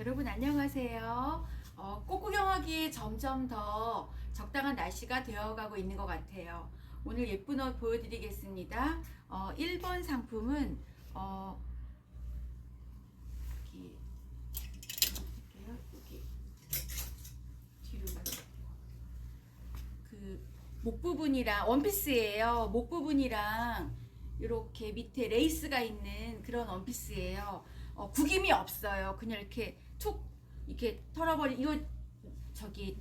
여러분 안녕하세요. 어, 꽃구경하기에 점점 더 적당한 날씨가 되어가고 있는 것 같아요. 오늘 예쁜 옷 보여드리겠습니다. 어, 1번 상품은 어, 여기. 여기 뒤로 그 목 부분이랑 원피스예요. 목 부분이랑 이렇게 밑에 레이스가 있는 그런 원피스예요. 어, 구김이 없어요. 그냥 이렇게 툭 이렇게 털어버리 이거 저기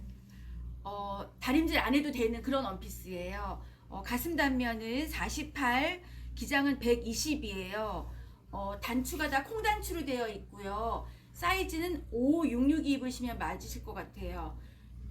어, 다림질 안 해도 되는 그런 원피스예요. 어, 가슴 단면은 48, 기장은 120이에요. 어, 단추가 다 콩단추로 되어 있고요. 사이즈는 5, 66이 입으시면 맞으실 것 같아요.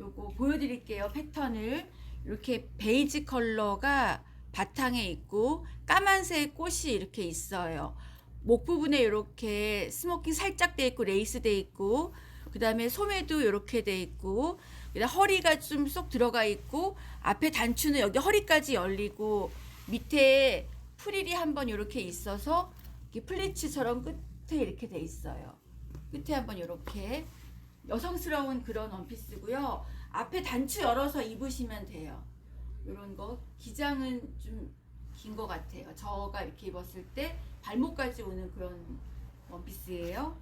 요거 보여드릴게요. 패턴을 이렇게 베이지 컬러가 바탕에 있고 까만색 꽃이 이렇게 있어요. 목 부분에 이렇게 스모킹 살짝 돼 있고 레이스 돼 있고 그 다음에 소매도 이렇게 돼 있고 그다음 허리가 좀 쏙 들어가 있고 앞에 단추는 여기 허리까지 열리고 밑에 프릴이 한번 이렇게 있어서 이렇게 플리츠처럼 끝에 이렇게 돼 있어요. 끝에 한번 이렇게 여성스러운 그런 원피스고요. 앞에 단추 열어서 입으시면 돼요. 이런 거 기장은 좀 긴 것 같아요. 저가 이렇게 입었을 때 발목까지 오는 그런 원피스예요.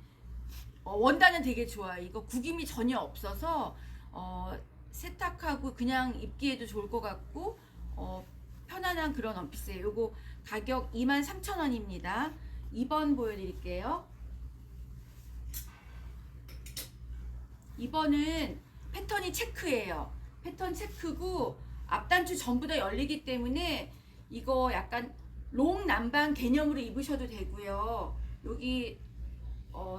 어, 원단은 되게 좋아요. 이거 구김이 전혀 없어서 어, 세탁하고 그냥 입기에도 좋을 것 같고 어, 편안한 그런 원피스예요. 이거 가격 23,000원입니다. 2번 보여드릴게요. 2번은 패턴이 체크예요. 패턴 체크고 앞단추 전부 다 열리기 때문에 이거 약간 롱 남방 개념으로 입으셔도 되고요. 여기 어,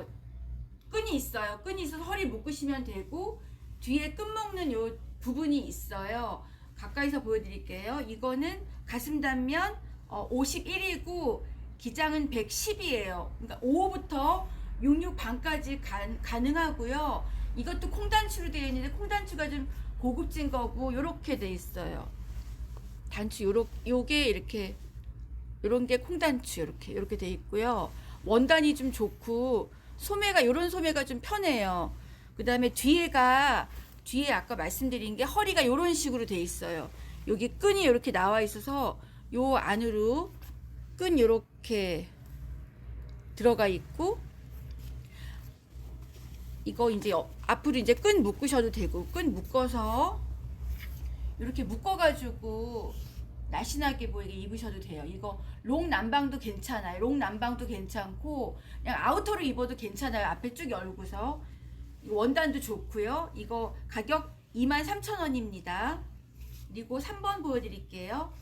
끈이 있어요. 끈이 있어서 허리 묶으시면 되고 뒤에 끈 묶는 요 부분이 있어요. 가까이서 보여드릴게요. 이거는 가슴 단면 어, 51이고 기장은 110이에요. 그러니까 5호부터 66 반까지 가, 가능하고요. 이것도 콩단추로 되어 있는데 콩단추가 좀 고급진 거고 요렇게 돼 있어요. 단추 요렇 요게 이렇게 요런 게 콩단추 이렇게 이렇게 돼 있고요. 원단이 좀 좋고 소매가 요런 소매가 좀 편해요. 그다음에 뒤에가 뒤에 아까 말씀드린 게 허리가 요런 식으로 돼 있어요. 여기 끈이 이렇게 나와 있어서 요 안으로 끈 요렇게 들어가 있고 이거 이제 어- 앞으로 이제 끈 묶으셔도 되고 끈 묶어서 이렇게 묶어가지고 날씬하게 보이게 입으셔도 돼요. 이거 롱 남방도 괜찮아요. 롱 남방도 괜찮고 그냥 아우터로 입어도 괜찮아요. 앞에 쭉 열고서 원단도 좋고요. 이거 가격 23,000원입니다. 그리고 3번 보여드릴게요.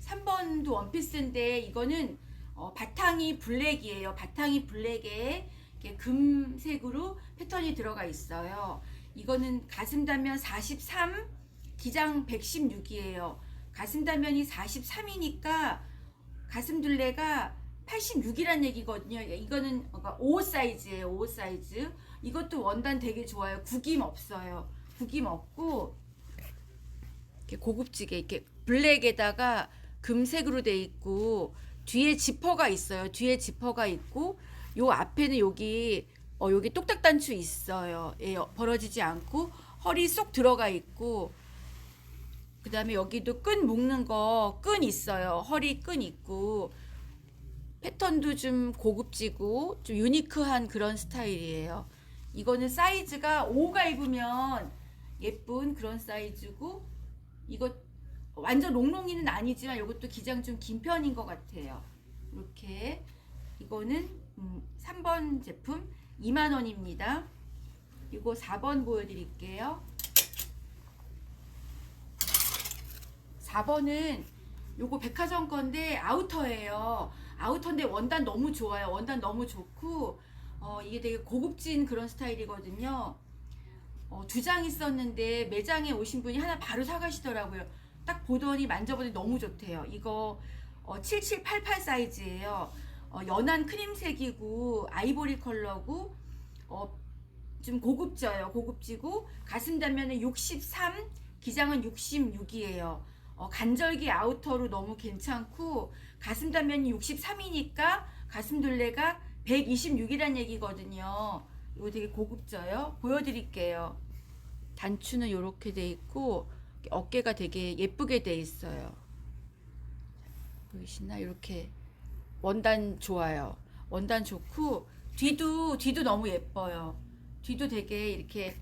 3번도 원피스인데 이거는 어, 바탕이 블랙이에요. 바탕이 블랙에 금색으로 패턴이 들어가 있어요. 이거는 가슴 단면 43, 기장 116이에요. 가슴 단면이 43이니까 가슴 둘레가 86이란 얘기거든요. 이거는 5 사이즈예요. 5 사이즈. 이것도 원단 되게 좋아요. 구김 없어요. 구김 없고 이렇게 고급지게 이렇게 블랙에다가 금색으로 돼 있고 뒤에 지퍼가 있어요. 뒤에 지퍼가 있고 요 앞에는 여기 어 여기 똑딱 단추 있어요. 예, 벌어지지 않고 허리 쏙 들어가 있고 그 다음에 여기도 끈 묶는 거 끈 있어요. 허리 끈 있고 패턴도 좀 고급지고 좀 유니크한 그런 스타일이에요. 이거는 사이즈가 5가 입으면 예쁜 그런 사이즈고 이거 완전 롱롱이는 아니지만 이것도 기장 좀 긴 편인 것 같아요. 이렇게 이거는 음, 3번 제품 2만 원입니다. 이거 4번 보여드릴게요. 4번은 요거 백화점 건데 아우터예요. 아우터인데 원단 너무 좋아요. 원단 너무 좋고 어, 이게 되게 고급진 그런 스타일이거든요. 어, 두 장 있었는데 매장에 오신 분이 하나 바로 사가시더라고요. 딱 보더니 만져보니 너무 좋대요. 이거 어, 7788 사이즈예요. 어, 연한 크림색이고 아이보리 컬러고 어, 좀 고급져요. 고급지고 가슴 단면은 63, 기장은 66이에요. 어, 간절기 아우터로 너무 괜찮고 가슴 단면이 63이니까 가슴 둘레가 126이란 얘기거든요. 이거 되게 고급져요. 보여드릴게요. 단추는 이렇게 돼 있고 어깨가 되게 예쁘게 돼 있어요. 보이시나? 이렇게 원단 좋아요. 원단 좋고 뒤도 뒤도 너무 예뻐요. 뒤도 되게 이렇게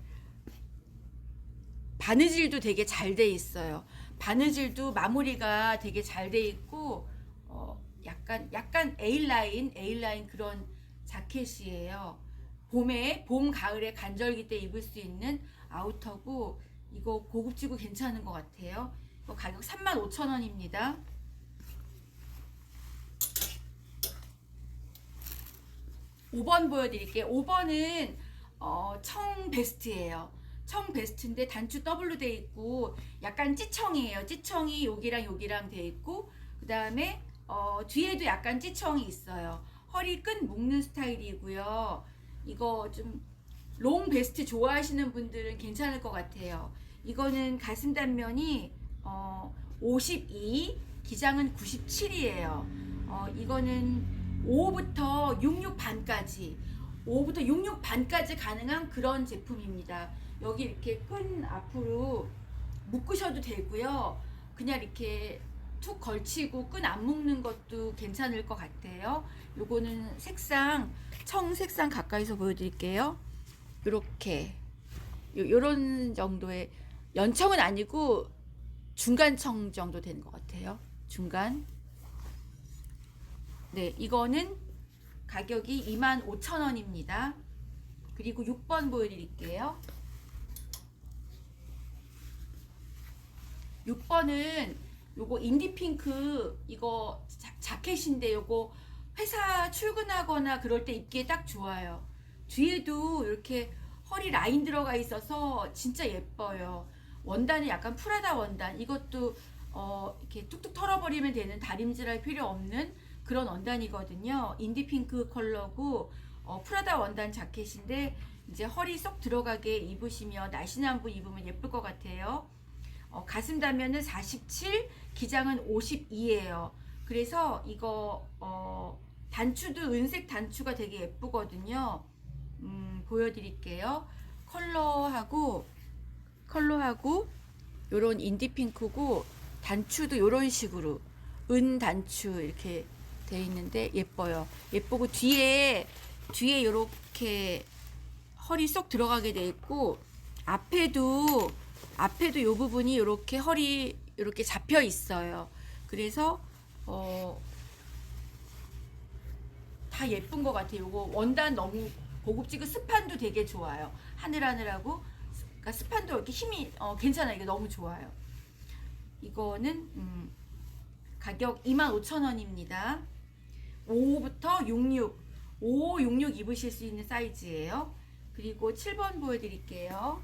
바느질도 되게 잘 돼 있어요. 바느질도 마무리가 되게 잘 돼 있고 어, 약간 약간 A 라인 A 라인 그런 자켓이에요. 봄에 봄 가을에 간절기 때 입을 수 있는 아우터고 이거 고급지고 괜찮은 것 같아요. 이거 가격 35,000원입니다. 5번 보여드릴게요. 5번은 어, 청 베스트예요. 청 베스트인데 단추 더블로 돼 있고 약간 찌청이에요. 찌청이 여기랑 여기랑 돼 있고 그 다음에 어, 뒤에도 약간 찌청이 있어요. 허리 끈 묶는 스타일이고요. 이거 좀 롱 베스트 좋아하시는 분들은 괜찮을 것 같아요. 이거는 가슴 단면이 어, 52, 기장은 97이에요. 어, 이거는 5부터 66 반까지 5부터 66 반까지 가능한 그런 제품입니다. 여기 이렇게 끈 앞으로 묶으셔도 되고요. 그냥 이렇게 툭 걸치고 끈 안 묶는 것도 괜찮을 것 같아요. 요거는 색상 청 색상 가까이서 보여드릴게요. 요렇게 요, 요런 정도의 연청은 아니고 중간 청 정도 되는 것 같아요. 중간. 네, 이거는 가격이 25,000원입니다. 그리고 6번 보여드릴게요. 6번은 요거 인디핑크 이거 자, 자켓인데 요거 회사 출근하거나 그럴 때 입기에 딱 좋아요. 뒤에도 이렇게 허리 라인 들어가 있어서 진짜 예뻐요. 원단은 약간 프라다 원단. 이것도 어, 이렇게 뚝뚝 털어버리면 되는 다림질할 필요 없는 그런 원단이거든요. 인디핑크 컬러고 어, 프라다 원단 자켓인데 이제 허리 쏙 들어가게 입으시면 날씬한 분 입으면 예쁠 것 같아요. 어, 가슴 단면은 47, 기장은 52예요. 그래서 이거 어, 단추도 은색 단추가 되게 예쁘거든요. 음, 보여드릴게요. 컬러하고 컬러하고 요런 인디핑크고 단추도 요런 식으로 은 단추 이렇게 돼 있는데 예뻐요. 예쁘고 뒤에 뒤에 요렇게 허리 쏙 들어가게 돼 있고 앞에도 앞에도 요 부분이 이렇게 허리 이렇게 잡혀 있어요. 그래서 어, 다 예쁜 것 같아요. 요거 원단 너무 고급지고 스판도 되게 좋아요. 하늘하늘하고 그러니까 스판도 이렇게 힘이 어, 괜찮아요. 이게 너무 좋아요. 이거는 음, 가격 25,000원입니다. 5부터 66, 5, 66 입으실 수 있는 사이즈예요. 그리고 7번 보여드릴게요.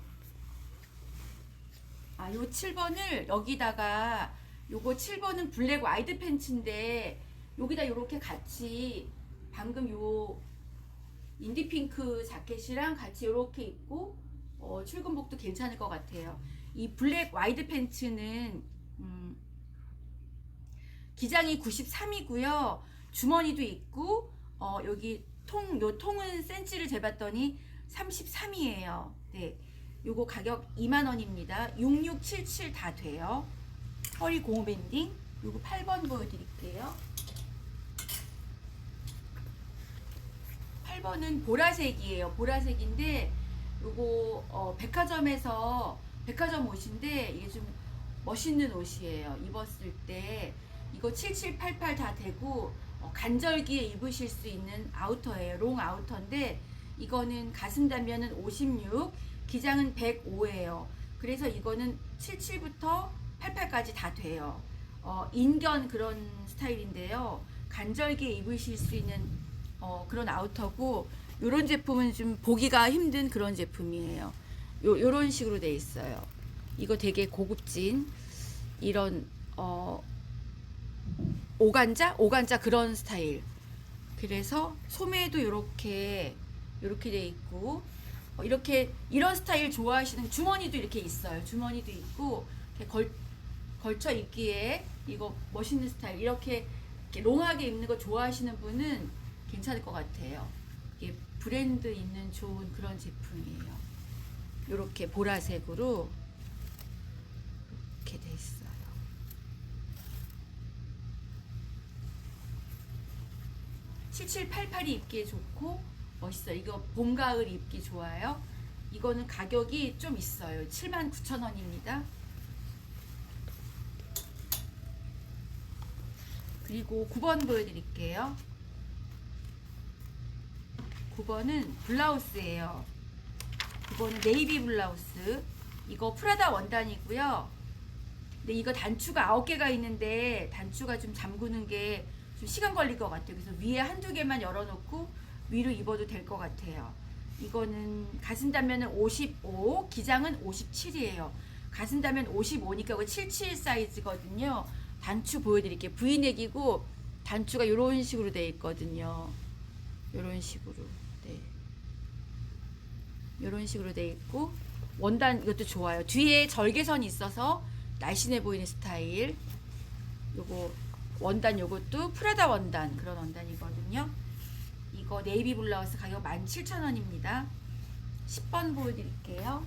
아, 요 7번을 여기다가 요거 7번은 블랙 와이드 팬츠인데 여기다 요렇게 같이 방금 요 인디핑크 자켓이랑 같이 요렇게 입고 어, 출근복도 괜찮을 것 같아요. 이 블랙 와이드 팬츠는 음, 기장이 93이고요. 주머니도 있고 어, 여기 통, 요 통은 센치를 재봤더니 33이에요. 네. 요거 가격 2만원입니다. 6677 다 돼요. 허리 고무 밴딩. 요거 8번 보여드릴게요. 8번은 보라색이에요. 보라색인데 요거 어, 백화점에서 백화점 옷인데 이게 좀 멋있는 옷이에요. 입었을 때 이거 7788 다 되고 어, 간절기에 입으실 수 있는 아우터예요. 롱 아우터인데 이거는 가슴 단면은 56, 기장은 105예요. 그래서 이거는 77부터 88까지 다 돼요. 어, 인견 그런 스타일인데요. 간절기에 입으실 수 있는 어, 그런 아우터고 요런 제품은 좀 보기가 힘든 그런 제품이에요. 요 요런 식으로 돼 있어요. 이거 되게 고급진 이런 어 오간자 오간자 그런 스타일. 그래서 소매도 이렇게 이렇게 돼 있고 어, 이렇게 이런 스타일 좋아하시는 주머니도 이렇게 있어요. 주머니도 있고 걸 걸쳐 입기에 이거 멋있는 스타일 이렇게, 이렇게 롱하게 입는 거 좋아하시는 분은 괜찮을 것 같아요. 이게 브랜드 있는 좋은 그런 제품이에요. 이렇게 보라색으로 이렇게 돼 있어요. (7788이) 입기에 좋고 멋있어요. 이거 봄 가을 입기 좋아요. 이거는 가격이 좀 있어요. 79,000원입니다. 그리고 9번 보여드릴게요. 9번은 블라우스예요. 9번은 네이비 블라우스. 이거 프라다 원단이고요. 근데 이거 단추가 9개가 있는데 단추가 좀 잠그는 게 좀 시간 걸릴 것 같아요. 그래서 위에 한두 개만 열어놓고 위로 입어도 될 것 같아요. 이거는 가슴 단면은 55 기장은 57이에요. 가슴 단면 55니까 이거 77 사이즈거든요. 단추 보여드릴게요. 브이넥이고 단추가 이런 식으로 돼 있거든요. 이런 식으로. 네. 이런 식으로 돼 있고 원단 이것도 좋아요. 뒤에 절개선이 있어서 날씬해 보이는 스타일. 요거 원단 요것도 프라다 원단 그런 원단이거든요 이거 네이비 블라우스 가격 17,000원입니다 10번 보여드릴게요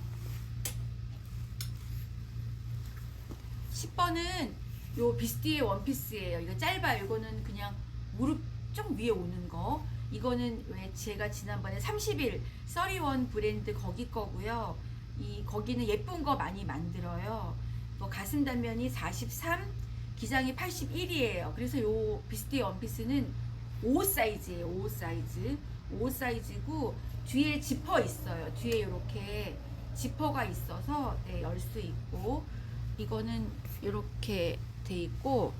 10번은 요 비스티의 원피스예요. 이거 짧아요. 이거는 그냥 무릎 좀 위에 오는 거. 이거는 왜 제가 지난번에 30일 써리원 브랜드 거기 거고요. 이 거기는 예쁜 거 많이 만들어요. 뭐 가슴 단면이 43, 기장이 81이에요. 그래서 요 비스티 원피스는 5 사이즈예요. 5 사이즈. 5 사이즈고 뒤에 지퍼 있어요. 뒤에 이렇게 지퍼가 있어서 네, 열 수 있고 이거는 이렇게 돼 있고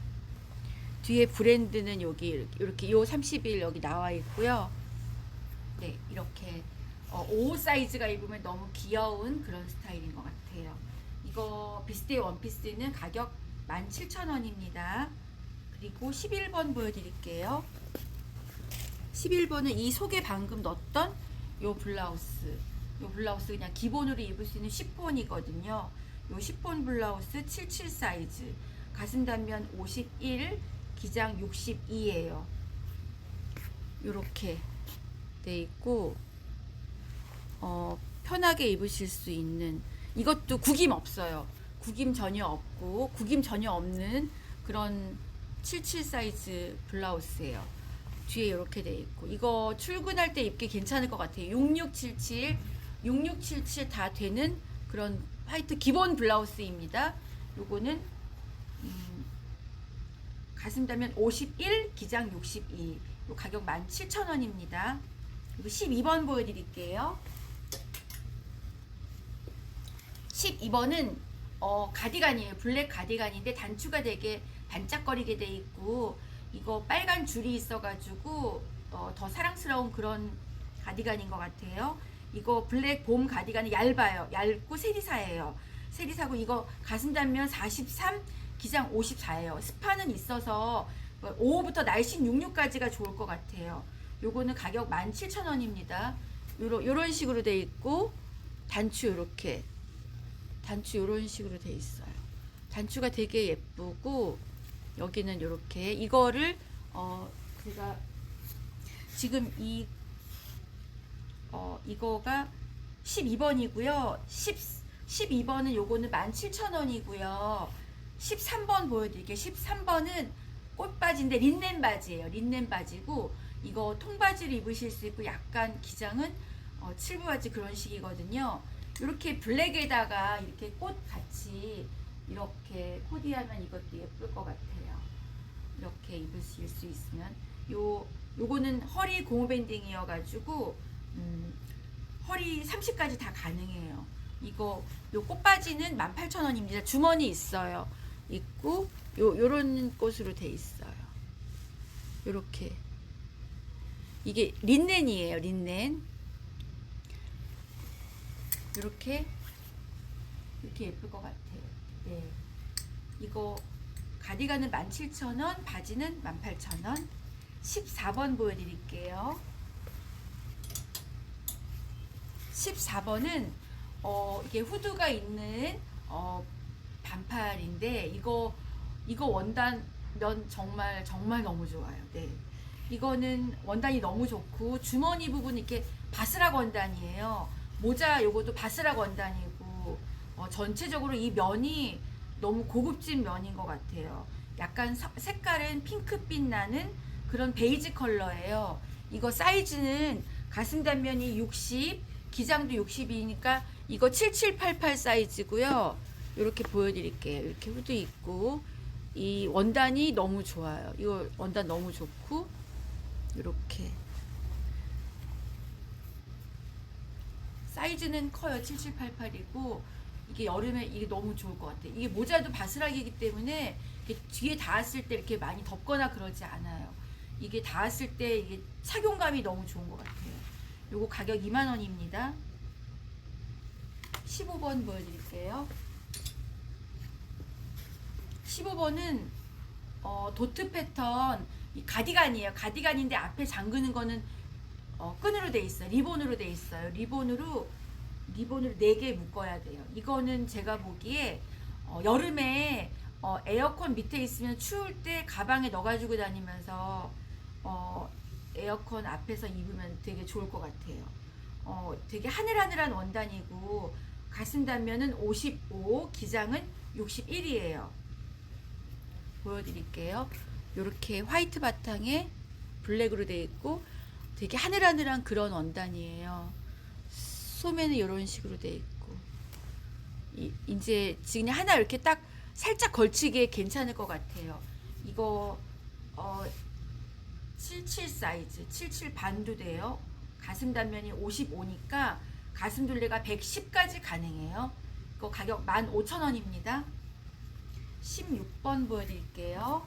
뒤에 브랜드는 여기 이렇게 요 30일 여기 나와 있고요. 네, 이렇게 어, 5 사이즈가 입으면 너무 귀여운 그런 스타일인 것 같아요. 이거 비스티 원피스는 가격 17,000원입니다. 그리고 11번 보여드릴게요. 11번은 이 속에 방금 넣었던 요 블라우스. 요 블라우스 그냥 기본으로 입을 수 있는 시폰이거든요. 요 시폰 블라우스 77 사이즈. 가슴 단면 51, 기장 62예요. 요렇게 돼 있고 어, 편하게 입으실 수 있는 이것도 구김 없어요. 구김 전혀 없고 구김 전혀 없는 그런 77 사이즈 블라우스예요. 뒤에 이렇게 돼 있고 이거 출근할 때 입기 괜찮을 것 같아요. 6677, 6677 다 되는 그런 화이트 기본 블라우스입니다. 요거는 음, 가슴 단면 51, 기장 62. 요 가격 17,000원입니다. 그리고 12번 보여드릴게요. 12번은 어, 가디건이에요. 블랙 가디건인데 단추가 되게 반짝거리게 돼 있고 이거 빨간 줄이 있어가지고 어, 더 사랑스러운 그런 가디건인 것 같아요. 이거 블랙 봄 가디건이 얇아요. 얇고 세리사예요. 세리사고 이거 가슴 단면 43, 기장 54예요. 스파는 있어서 5호부터 날씬 66까지가 좋을 것 같아요. 요거는 가격 17,000원입니다. 요런, 요런 식으로 돼 있고 단추 요렇게 단추 요런 식으로 돼 있어요. 단추가 되게 예쁘고 여기는 요렇게 이거를 어 제가 지금 이 어, 이거가 12번이고요. 10, 12번은 요거는 17,000원이고요. 13번 보여드릴게요. 13번은 꽃바지인데 린넨 바지예요. 린넨 바지고 이거 통바지를 입으실 수 있고 약간 기장은 어, 칠부 바지 그런 식이거든요. 이렇게 블랙에다가 이렇게 꽃 같이 이렇게 코디하면 이것도 예쁠 것 같아요. 이렇게 입으실 수 있으면 요 요거는 허리 고무 밴딩이어가지고 음, 허리 30까지 다 가능해요. 이거 요 꽃바지는 18,000원입니다. 주머니 있어요. 있고 요 요런 꽃으로 돼 있어요. 요렇게 이게 린넨이에요. 린넨. 요렇게 이렇게 예쁠 것 같아요. 네. 이거 가디건은 17,000원, 바지는 18,000원. 14번 보여드릴게요. 14번은 어, 이게 후드가 있는 어, 반팔인데 이거 이거 원단 면 정말 정말 너무 좋아요. 네. 이거는 원단이 너무 좋고 주머니 부분 이렇게 바스락 원단이에요. 모자 요것도 바스락 원단이고 어, 전체적으로 이 면이 너무 고급진 면인 것 같아요. 약간 서- 색깔은 핑크빛 나는 그런 베이지 컬러예요. 이거 사이즈는 가슴 단면이 60, 기장도 60이니까 이거 7788 사이즈고요. 이렇게 보여드릴게요. 이렇게 후드 있고 이 원단이 너무 좋아요. 이거 원단 너무 좋고 이렇게 사이즈는 커요. 7788이고 이게 여름에 이게 너무 좋을 것 같아요. 이게 모자도 바스락이기 때문에 뒤에 닿았을 때 이렇게 많이 덥거나 그러지 않아요. 이게 닿았을 때 이게 착용감이 너무 좋은 것 같아요. 요거 가격 2만 원입니다. 15번 보여드릴게요. 15번은 어, 도트 패턴 이 가디건이에요. 가디건인데 앞에 잠그는 거는 어, 끈으로 돼 있어요. 리본으로 돼 있어요. 리본으로 리본으로 4개 묶어야 돼요. 이거는 제가 보기에 어, 여름에 어, 에어컨 밑에 있으면 추울 때 가방에 넣어가지고 다니면서 어, 에어컨 앞에서 입으면 되게 좋을 것 같아요. 어, 되게 하늘하늘한 원단이고 가슴 단면은 55, 기장은 61이에요. 보여드릴게요. 이렇게 화이트 바탕에 블랙으로 되어 있고 되게 하늘하늘한 그런 원단이에요. 소매는 이런 식으로 되어 있고 이, 이제 지금 하나 이렇게 딱 살짝 걸치기에 괜찮을 것 같아요. 이거 어, 77 사이즈, 77 반도 돼요. 가슴 단면이 55니까 가슴 둘레가 110까지 가능해요. 이거 가격 15,000원입니다. 16번 보여드릴게요.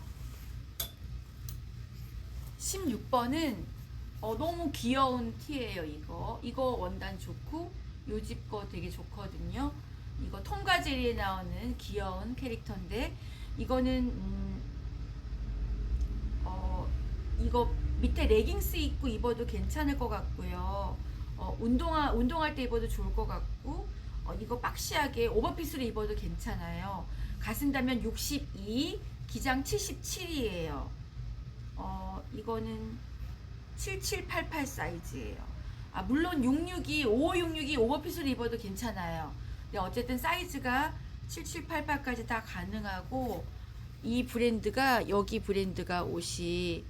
16번은 어, 너무 귀여운 티예요, 이거. 이거 원단 좋고, 요 집 거 되게 좋거든요. 이거 통과제리에 나오는 귀여운 캐릭터인데, 이거는, 음, 어, 이거 밑에 레깅스 입고 입어도 괜찮을 것 같고요. 어, 운동화, 운동할 때 입어도 좋을 것 같고, 어, 이거 박시하게 오버핏으로 입어도 괜찮아요. 가슴 단면 62, 기장 77이에요. 어, 이거는 7788 사이즈예요. 아, 물론 662, 5566이 오버핏으로 입어도 괜찮아요. 근데 어쨌든 사이즈가 7788까지 다 가능하고 이 브랜드가 여기 브랜드가 옷이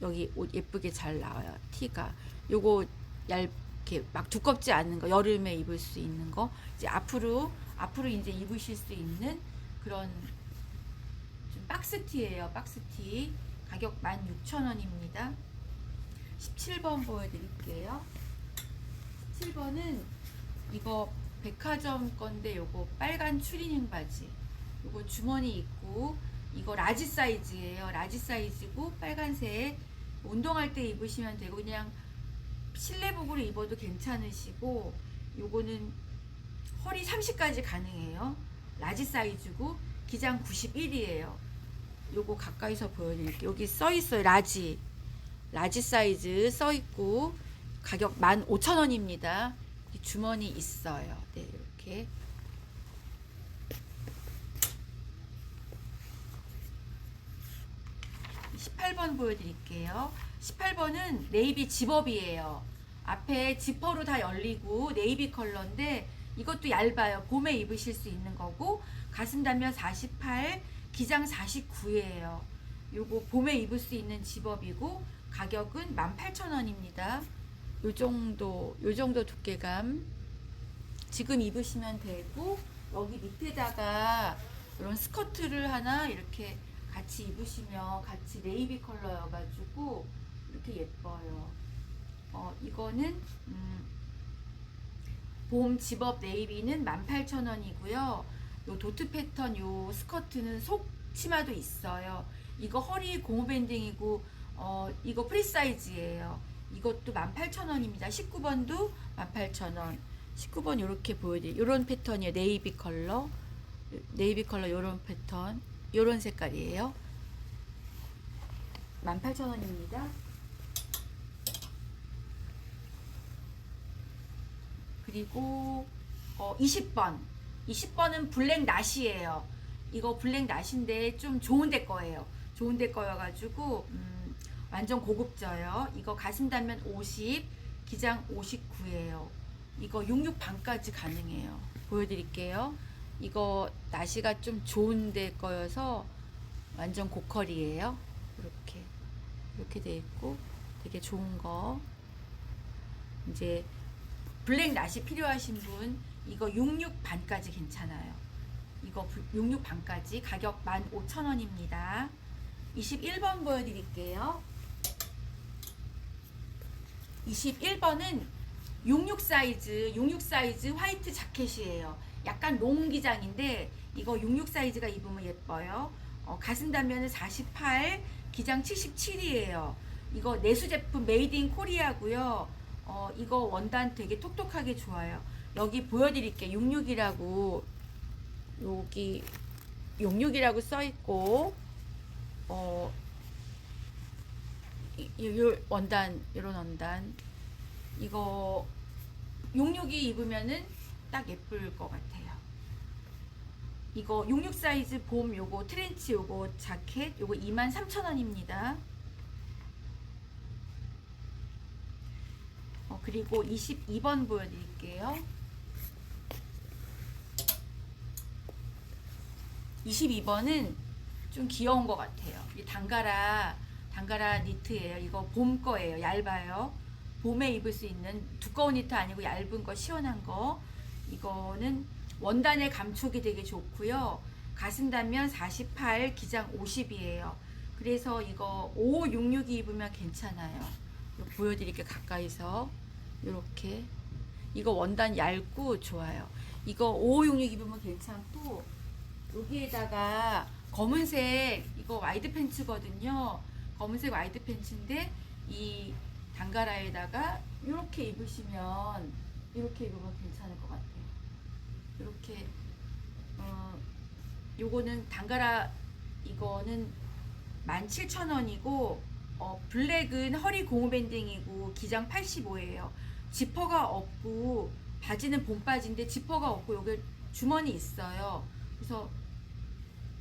여기 옷 예쁘게 잘 나와요. 티가. 요거 얇게 막 두껍지 않은 거 여름에 입을 수 있는 거 이제 앞으로 앞으로 이제 입으실 수 있는 그런 좀 박스티예요. 박스티. 가격 16,000원입니다. 17번 보여드릴게요. 17번은 이거 백화점 건데 요거 빨간 추리닝 바지. 요거 주머니 있고 이거 라지 사이즈예요. 라지 사이즈고 빨간색 운동할 때 입으시면 되고 그냥 실내복으로 입어도 괜찮으시고 요거는 허리 30까지 가능해요. 라지 사이즈고 기장 91이에요. 요거 가까이서 보여드릴게요. 여기 써 있어요. 라지. 라지 사이즈 써 있고 가격 15,000원입니다. 주머니 있어요. 네, 이렇게. 십팔 번 보여드릴게요. 18번은 네이비 집업이에요. 앞에 지퍼로 다 열리고 네이비 컬러인데 이것도 얇아요. 봄에 입으실 수 있는 거고 가슴 단면 48, 기장 49예요. 요거 봄에 입을 수 있는 집업이고 가격은 18,000원입니다. 요 정도 요 정도 두께감 지금 입으시면 되고 여기 밑에다가 이런 스커트를 하나 이렇게 같이 입으시면 같이 네이비 컬러여 가지고 이렇게 예뻐요. 어 이거는 음, 봄 집업 네이비는 18,000원이고요. 요 도트 패턴 요 스커트는 속 치마도 있어요. 이거 허리 고무 밴딩이고 어 이거 프리 사이즈예요. 이것도 18,000원입니다. 19번도 18,000원. 19번 이렇게 보여드릴 요런 패턴이에요. 네이비 컬러. 네이비 컬러 요런 패턴. 요런 색깔이에요. 18,000원입니다. 그리고 어, 20번. 20번은 블랙 낫이에요. 이거 블랙 낫인데 좀 좋은 데 거예요. 좋은 데 거여가지고 음, 완전 고급져요. 이거 가슴 단면 50, 기장 59예요. 이거 66 반까지 가능해요. 보여드릴게요. 이거 나시가 좀 좋은데 거여서 완전 고컬이에요. 이렇게 이렇게 돼 있고 되게 좋은 거. 이제 블랙 나시 필요하신 분 이거 66 반까지 괜찮아요. 이거 66 반까지 가격 15,000원입니다. 21번 보여드릴게요. 21번은 66 사이즈, 66 사이즈 화이트 자켓이에요. 약간 롱 기장인데 이거 66 사이즈가 입으면 예뻐요. 어, 가슴 단면은 48, 기장 77이에요. 이거 내수 제품 메이드 인 코리아고요. 어, 이거 원단 되게 톡톡하게 좋아요. 여기 보여드릴게요. 66이라고 여기 66이라고 써 있고 어, 요 원단 이런 원단 이거 66이 입으면은 딱 예쁠 것 같아요. 이거 66 사이즈 봄 요거 트렌치 요거 자켓 요거 23,000원입니다. 어, 그리고 22번 보여드릴게요. 22번은 좀 귀여운 것 같아요. 이 단가라 단가라 니트예요. 이거 봄 거예요. 얇아요. 봄에 입을 수 있는 두꺼운 니트 아니고 얇은 거 시원한 거. 이거는 원단의 감촉이 되게 좋고요. 가슴 단면 48, 기장 50이에요. 그래서 이거 5566이 입으면 괜찮아요. 이거 보여드릴게요. 가까이서. 이렇게. 이거 원단 얇고 좋아요. 이거 5566 입으면 괜찮고 여기에다가 검은색 이거 와이드 팬츠거든요. 검은색 와이드 팬츠인데 이 단가라에다가 이렇게 입으시면 이렇게 입으면 괜찮을 것 같아요. 이렇게 어 요거는 단가라 이거는 17,000원이고 어 블랙은 허리 고무 밴딩이고 기장 85예요. 지퍼가 없고 바지는 봄바지인데 지퍼가 없고 여기 주머니 있어요. 그래서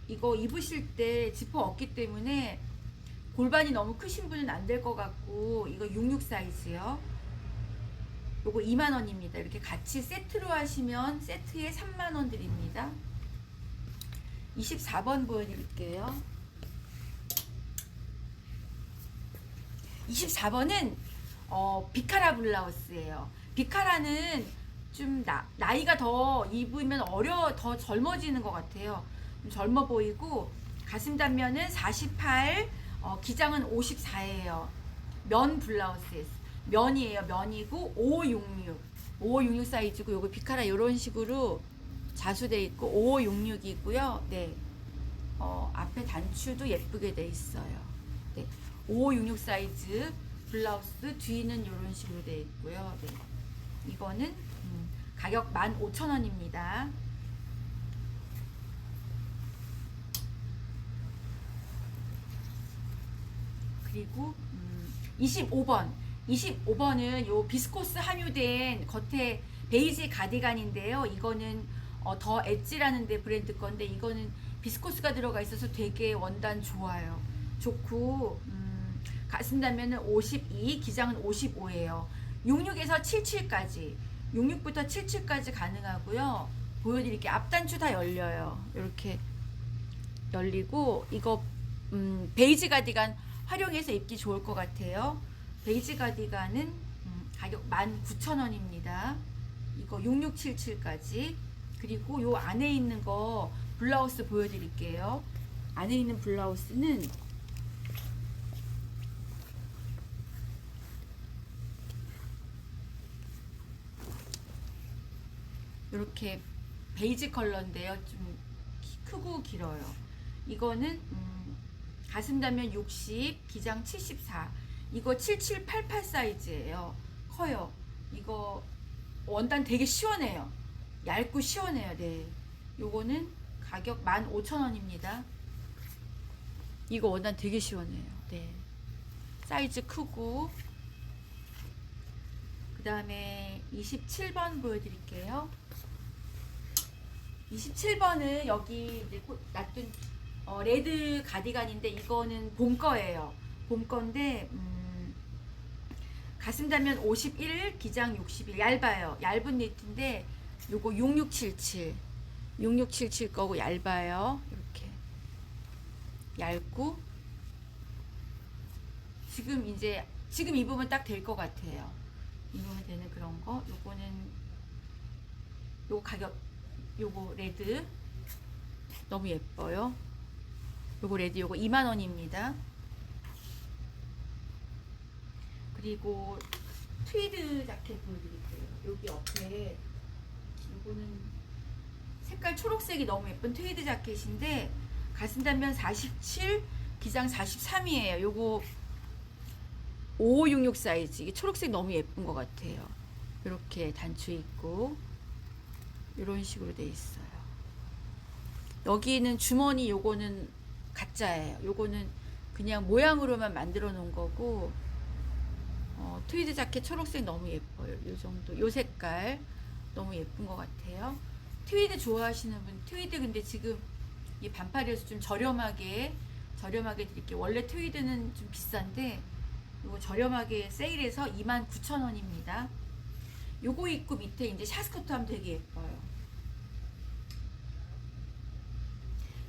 이거 입으실 때 지퍼 없기 때문에 골반이 너무 크신 분은 안 될 것 같고 이거 66 사이즈요. 요거 2만 원입니다. 이렇게 같이 세트로 하시면 세트에 3만 원 드립니다. 24번 보여드릴게요. 24번은 어, 비카라 블라우스예요. 비카라는 좀 나, 나이가 더 입으면 어려 더 젊어지는 것 같아요. 좀 젊어 보이고 가슴 단면은 48, 어, 기장은 54예요. 면 블라우스 면이에요. 면이고 5566, 5566 사이즈고 요거 비카라 이런 식으로 자수돼 있고 5566이고요. 네. 어, 앞에 단추도 예쁘게 돼 있어요. 네. 5566 사이즈 블라우스 뒤는 이런 식으로 돼 있고요. 네. 이거는 음, 가격 15,000원입니다. 그리고 음, 25번 25번은 요 비스코스 함유된 겉에 베이지 가디건인데요. 이거는 어, 더 엣지라는 데 브랜드 건데 이거는 비스코스가 들어가 있어서 되게 원단 좋아요. 좋고 음, 단면은 52, 기장은 55예요. 66에서 77까지 66부터 77까지 가능하고요. 보여드릴게요. 앞단추 다 열려요. 이렇게 열리고 이거 음, 베이지 가디건 활용해서 입기 좋을 것 같아요. 베이지 가디건은 음, 가격 19,000원입니다. 이거 6677까지 그리고 요 안에 있는 거 블라우스 보여드릴게요. 안에 있는 블라우스는 이렇게 베이지 컬러인데요. 좀 키- 크고 길어요. 이거는 음, 가슴 단면 60, 기장 74. 이거 7788 사이즈예요. 커요. 이거 원단 되게 시원해요. 얇고 시원해요. 네. 요거는 가격 15,000원입니다. 이거 원단 되게 시원해요. 네. 사이즈 크고 그 다음에 27번 보여드릴게요. 27번은 여기 이제 고- 놔둔 어, 레드 가디건인데 이거는 봄 거예요. 봄 건데 음, 가슴 단면 51, 기장 61 얇아요. 얇은 니트인데 요거 6677 6677 거고 얇아요. 이렇게 얇고 지금 이제 지금 입으면 딱 될 것 같아요. 입으면 되는 그런 거. 요거는 요거 가격 요거 레드 너무 예뻐요. 요거 레드 요거 2만 원입니다. 그리고 트위드 자켓 보여드릴게요. 여기 옆에 요거는 색깔 초록색이 너무 예쁜 트위드 자켓인데 가슴 단면 47, 기장 43이에요. 요거 5566 사이즈. 이게 초록색 너무 예쁜 것 같아요. 이렇게 단추 있고 이런 식으로 돼 있어요. 여기는 주머니 요거는 가짜예요. 요거는 그냥 모양으로만 만들어 놓은 거고 어, 트위드 자켓 초록색 너무 예뻐요. 요 정도 요 색깔 너무 예쁜 것 같아요. 트위드 좋아하시는 분 트위드 근데 지금 이 반팔이어서 좀 저렴하게 저렴하게 드릴게요. 원래 트위드는 좀 비싼데 요거 저렴하게 세일해서 29,000원입니다. 요거 입고 밑에 이제 샤스커트 하면 되게 예뻐요.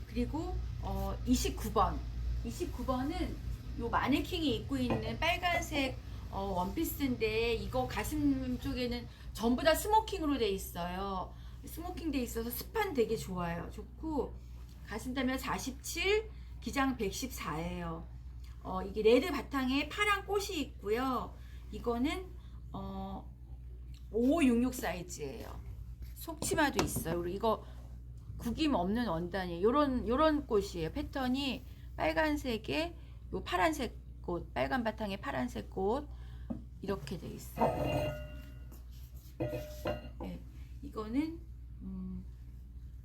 그리고 어 29번. 29번은 요 마네킹이 입고 있는 빨간색 어, 원피스인데 이거 가슴 쪽에는 전부 다 스모킹으로 돼 있어요. 스모킹 돼 있어서 스판 되게 좋아요. 좋고 가슴 단면 47, 기장 114예요. 어, 이게 레드 바탕에 파란 꽃이 있고요. 이거는 어, 5566 사이즈예요. 속치마도 있어요. 그리고 이거 구김 없는 원단이에요. 요런 요런 꽃이에요. 패턴이 빨간색에 요 파란색 꽃, 빨간 바탕에 파란색 꽃 이렇게 돼 있어요. 네, 이거는 음,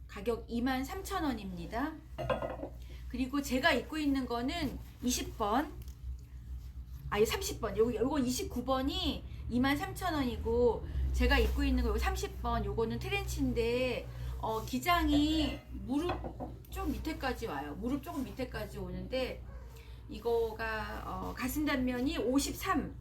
가격 23,000원입니다. 그리고 제가 입고 있는 거는 20번 아니 30번 요거 요거 29번이 23,000원이고 제가 입고 있는 거 요거 30번 요거는 트렌치인데 어, 기장이 무릎 좀 밑에까지 와요. 무릎 조금 밑에까지 오는데 이거가 어, 가슴 단면이 53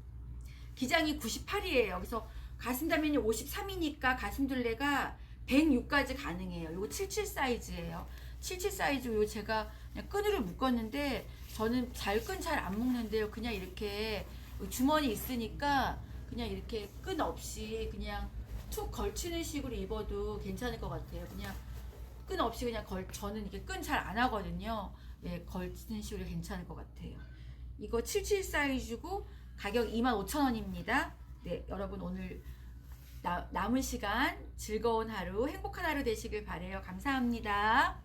기장이 98이에요. 그래서 가슴 단면이 53이니까 가슴 둘레가 106까지 가능해요. 요거 77 사이즈예요. 77 사이즈 요 제가 그냥 끈으로 묶었는데 저는 잘 끈 잘 안 묶는데요. 그냥 이렇게 주머니 있으니까 그냥 이렇게 끈 없이 그냥 툭 걸치는 식으로 입어도 괜찮을 것 같아요. 그냥 끈 없이 그냥 걸 저는 이게 끈 잘 안 하거든요. 예, 걸치는 식으로 괜찮을 것 같아요. 이거 77 사이즈고 가격 25,000원입니다. 네, 여러분 오늘 나, 남은 시간 즐거운 하루, 행복한 하루 되시길 바래요. 감사합니다.